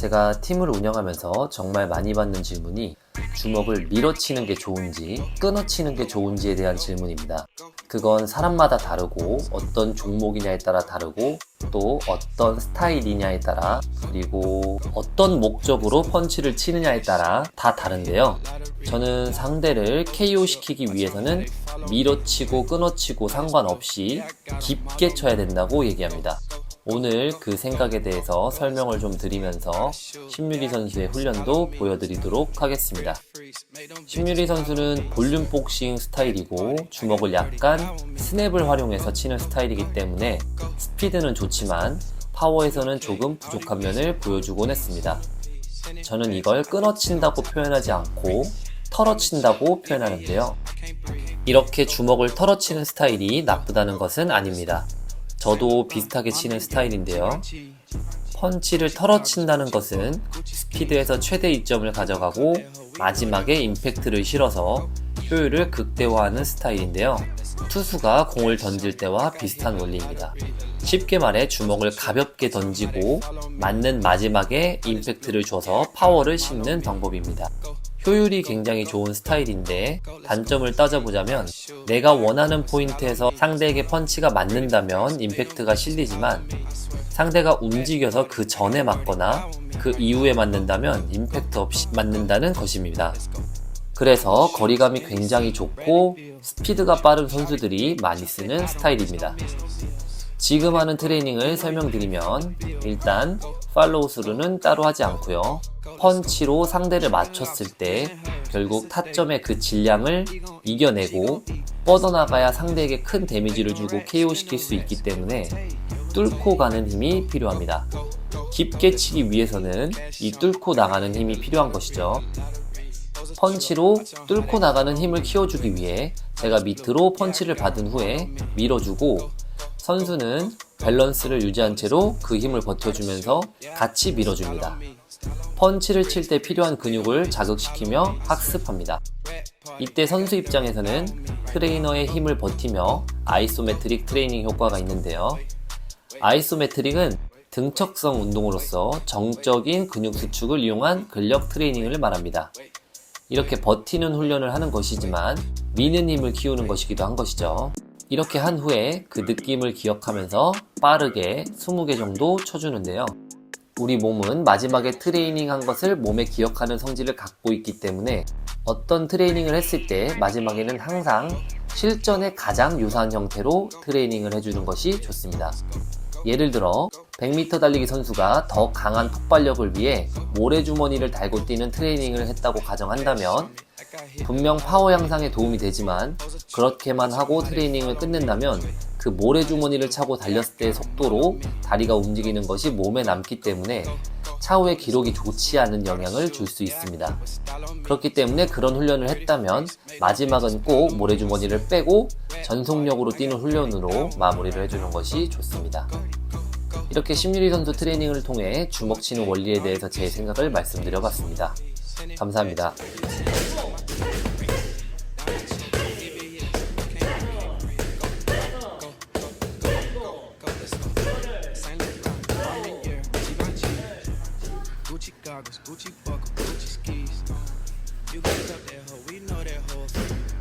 제가 팀을 운영하면서 정말 많이 받는 질문이 주먹을 밀어치는 게 좋은지 끊어치는 게 좋은지에 대한 질문입니다. 그건 사람마다 다르고 어떤 종목이냐에 따라 다르고 또 어떤 스타일이냐에 따라 그리고 어떤 목적으로 펀치를 치느냐에 따라 다 다른데요. 저는 상대를 KO 시키기 위해서는 밀어치고 끊어치고 상관없이 깊게 쳐야 된다고 얘기합니다. 오늘 그 생각에 대해서 설명을 좀 드리면서 신유리 선수의 훈련도 보여드리도록 하겠습니다. 신유리 선수는 볼륨 복싱 스타일이고 주먹을 약간 스냅을 활용해서 치는 스타일이기 때문에 스피드는 좋지만 파워에서는 조금 부족한 면을 보여주곤 했습니다. 저는 이걸 끊어친다고 표현하지 않고 털어친다고 표현하는데요. 이렇게 주먹을 털어치는 스타일이 나쁘다는 것은 아닙니다. 저도 비슷하게 치는 스타일인데요. 펀치를 털어친다는 것은 스피드에서 최대 이점을 가져가고 마지막에 임팩트를 실어서 효율을 극대화하는 스타일인데요. 투수가 공을 던질 때와 비슷한 원리입니다. 쉽게 말해 주먹을 가볍게 던지고 맞는 마지막에 임팩트를 줘서 파워를 싣는 방법입니다. 효율이 굉장히 좋은 스타일인데 단점을 따져보자면 내가 원하는 포인트에서 상대에게 펀치가 맞는다면 임팩트가 실리지만 상대가 움직여서 그 전에 맞거나 그 이후에 맞는다면 임팩트 없이 맞는다는 것입니다. 그래서 거리감이 굉장히 좋고 스피드가 빠른 선수들이 많이 쓰는 스타일입니다. 지금 하는 트레이닝을 설명드리면 일단 팔로우 스루는 따로 하지 않고요. 펀치로 상대를 맞췄을 때 결국 타점의 그 질량을 이겨내고 뻗어나가야 상대에게 큰 데미지를 주고 KO 시킬 수 있기 때문에 뚫고 가는 힘이 필요합니다. 깊게 치기 위해서는 이 뚫고 나가는 힘이 필요한 것이죠. 펀치로 뚫고 나가는 힘을 키워주기 위해 제가 밑으로 펀치를 받은 후에 밀어주고 선수는 밸런스를 유지한 채로 그 힘을 버텨주면서 같이 밀어줍니다. 펀치를 칠 때 필요한 근육을 자극시키며 학습합니다. 이때 선수 입장에서는 트레이너의 힘을 버티며 아이소메트릭 트레이닝 효과가 있는데요. 아이소메트릭은 등척성 운동으로서 정적인 근육 수축을 이용한 근력 트레이닝을 말합니다. 이렇게 버티는 훈련을 하는 것이지만 미는 힘을 키우는 것이기도 한 것이죠. 이렇게 한 후에 그 느낌을 기억하면서 빠르게 20개 정도 쳐주는데요. 우리 몸은 마지막에 트레이닝 한 것을 몸에 기억하는 성질을 갖고 있기 때문에 어떤 트레이닝을 했을 때 마지막에는 항상 실전에 가장 유사한 형태로 트레이닝을 해주는 것이 좋습니다. 예를 들어 100m 달리기 선수가 더 강한 폭발력을 위해 모래주머니를 달고 뛰는 트레이닝을 했다고 가정한다면 분명 파워 향상에 도움이 되지만 그렇게만 하고 트레이닝을 끝낸다면 그 모래주머니를 차고 달렸을 때의 속도로 다리가 움직이는 것이 몸에 남기 때문에 차후의 기록이 좋지 않은 영향을 줄 수 있습니다. 그렇기 때문에 그런 훈련을 했다면 마지막은 꼭 모래주머니를 빼고 전속력으로 뛰는 훈련으로 마무리를 해주는 것이 좋습니다. 이렇게 심유리 선수 트레이닝을 통해 주먹치는 원리에 대해서 제 생각을 말씀드려봤습니다. 감사합니다. Gucci goggles, Gucci buckle, Gucci skis. You got up that hoe, we know that hoe.